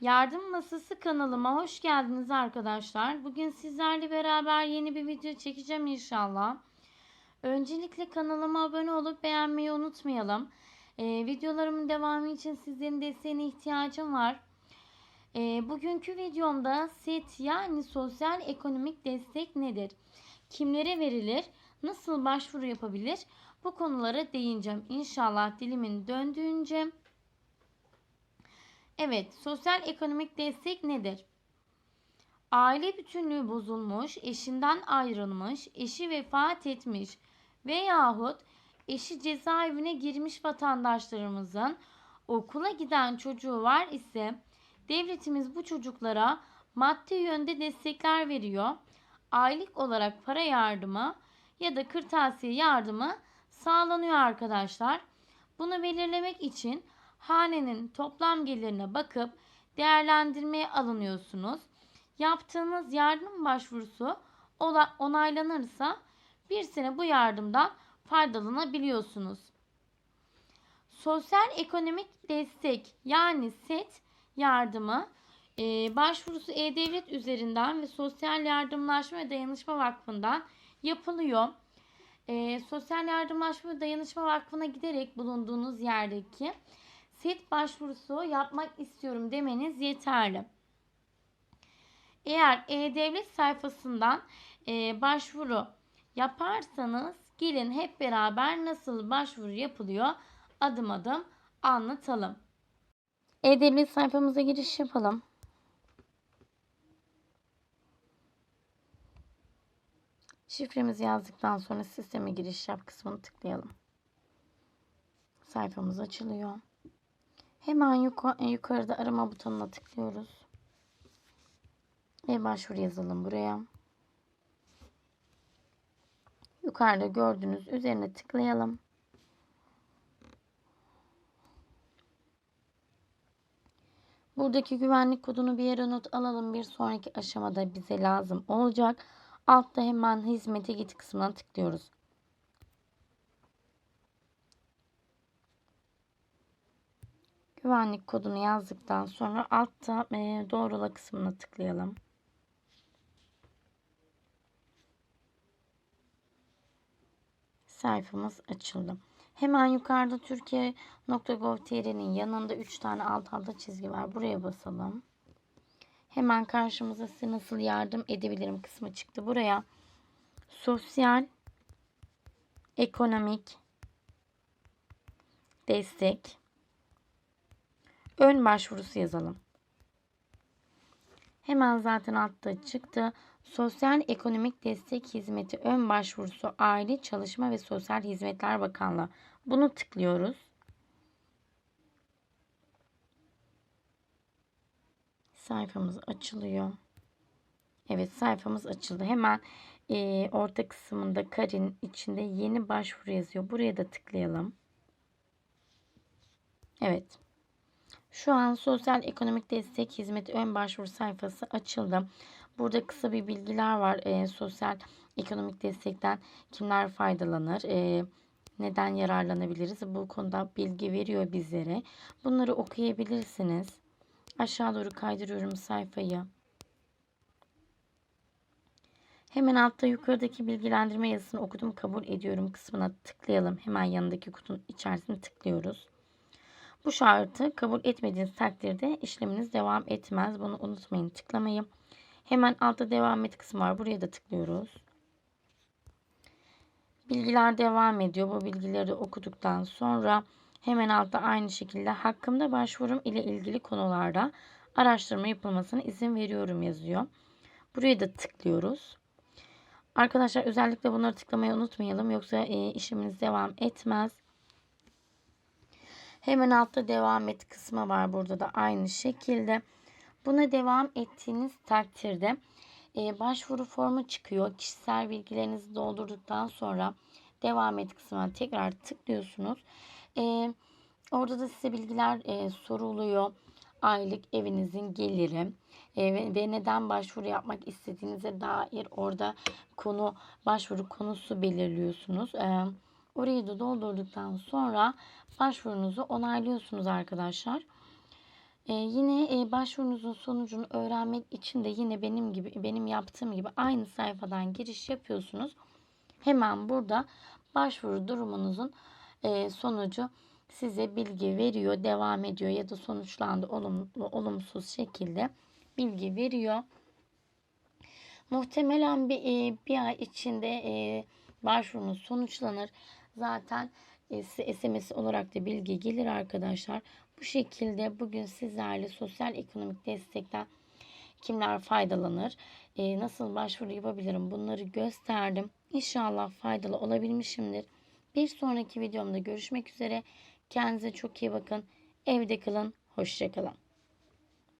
Yardım Masası kanalıma hoş geldiniz arkadaşlar. Bugün sizlerle beraber yeni bir video çekeceğim inşallah. Öncelikle kanalıma abone olup beğenmeyi unutmayalım. Ee, videolarımın devamı için sizlerin desteğine ihtiyacım var. Ee, bugünkü videomda SET yani sosyal ekonomik destek nedir? Kimlere verilir? Nasıl başvuru yapabilir? Bu konulara değineceğim. İnşallah dilimin döndüğünce. Evet, sosyal ekonomik destek nedir? Aile bütünlüğü bozulmuş, eşinden ayrılmış, eşi vefat etmiş veyahut eşi cezaevine girmiş vatandaşlarımızın okula giden çocuğu var ise devletimiz bu çocuklara maddi yönde destekler veriyor. Aylık olarak para yardımı ya da kırtasiye yardımı sağlanıyor arkadaşlar. Bunu belirlemek için hanenin toplam gelirine bakıp değerlendirmeye alınıyorsunuz. Yaptığınız yardım başvurusu onaylanırsa bir sene bu yardımdan faydalanabiliyorsunuz. Sosyal ekonomik destek yani SET yardımı e, başvurusu E-Devlet üzerinden ve Sosyal Yardımlaşma ve Dayanışma Vakfı'ndan yapılıyor. E, Sosyal Yardımlaşma ve Dayanışma Vakfı'na giderek bulunduğunuz yerdeki SET başvurusu yapmak istiyorum demeniz yeterli. Eğer E-Devlet sayfasından e, başvuru yaparsanız gelin hep beraber nasıl başvuru yapılıyor adım adım anlatalım. E-Devlet sayfamıza giriş yapalım. Şifremizi yazdıktan sonra sisteme giriş yap kısmını tıklayalım. Sayfamız açılıyor. Hemen yukarıda arama butonuna tıklıyoruz. Ve başvuru yazalım buraya. Yukarıda gördüğünüz üzerine tıklayalım. Buradaki güvenlik kodunu bir yere not alalım. Bir sonraki aşamada bize lazım olacak. Altta hemen hizmete git kısmına tıklıyoruz. Güvenlik kodunu yazdıktan sonra altta e, doğrula kısmına tıklayalım. Sayfamız açıldı. Hemen yukarıda Türkiye.gov.tr'nin yanında 3 tane alt alta çizgi var. Buraya basalım. Hemen karşımıza size nasıl yardım edebilirim kısmı çıktı. Buraya sosyal, ekonomik destek, ön başvurusu yazalım. Hemen zaten altta çıktı. Sosyal Ekonomik Destek Hizmeti ön başvurusu Aile Çalışma ve Sosyal Hizmetler Bakanlığı. Bunu tıklıyoruz. Sayfamız açılıyor. Evet sayfamız açıldı. Hemen e, orta kısmında karenin içinde yeni başvuru yazıyor. Buraya da tıklayalım. Evet. Şu an Sosyal Ekonomik Destek Hizmeti ön başvuru sayfası açıldı. Burada kısa bir bilgiler var. E, sosyal ekonomik destekten kimler faydalanır? E, neden yararlanabiliriz? Bu konuda bilgi veriyor bizlere. Bunları okuyabilirsiniz. Aşağı doğru kaydırıyorum sayfayı. Hemen altta yukarıdaki bilgilendirme yazısını okudum kabul ediyorum kısmına tıklayalım. Hemen yanındaki kutunun içerisine tıklıyoruz. Bu şartı kabul etmediğiniz takdirde işleminiz devam etmez. Bunu unutmayın tıklamayı. Hemen altta devam et kısmı var. Buraya da tıklıyoruz. Bilgiler devam ediyor. Bu bilgileri okuduktan sonra hemen altta aynı şekilde hakkımda başvurum ile ilgili konularda araştırma yapılmasına izin veriyorum yazıyor. Buraya da tıklıyoruz. Arkadaşlar özellikle bunları tıklamayı unutmayalım. Yoksa e, işimiz devam etmez. Hemen altta devam et kısmı var. Burada da aynı şekilde. Buna devam ettiğiniz takdirde e, başvuru formu çıkıyor. Kişisel bilgilerinizi doldurduktan sonra devam et kısmına tekrar tıklıyorsunuz. E, orada da size bilgiler e, soruluyor. Aylık evinizin geliri e, ve, ve neden başvuru yapmak istediğinize dair orada konu başvuru konusu belirliyorsunuz. E, orayı da doldurduktan sonra başvurunuzu onaylıyorsunuz arkadaşlar. Ee, yine e, başvurunuzun sonucunu öğrenmek için de yine benim gibi benim yaptığım gibi aynı sayfadan giriş yapıyorsunuz. Hemen burada başvuru durumunuzun e, sonucu size bilgi veriyor, devam ediyor ya da sonuçlandı olumlu olumsuz şekilde bilgi veriyor. Muhtemelen bir, e, bir ay içinde e, başvurunuz sonuçlanır. Zaten SMS olarak da bilgi gelir arkadaşlar. Bu şekilde bugün sizlerle sosyal ekonomik destekten kimler faydalanır, e, nasıl başvuru yapabilirim bunları gösterdim. İnşallah faydalı olabilmişimdir. Bir sonraki videomda görüşmek üzere. Kendinize çok iyi bakın. Evde kalın. Hoşçakalın.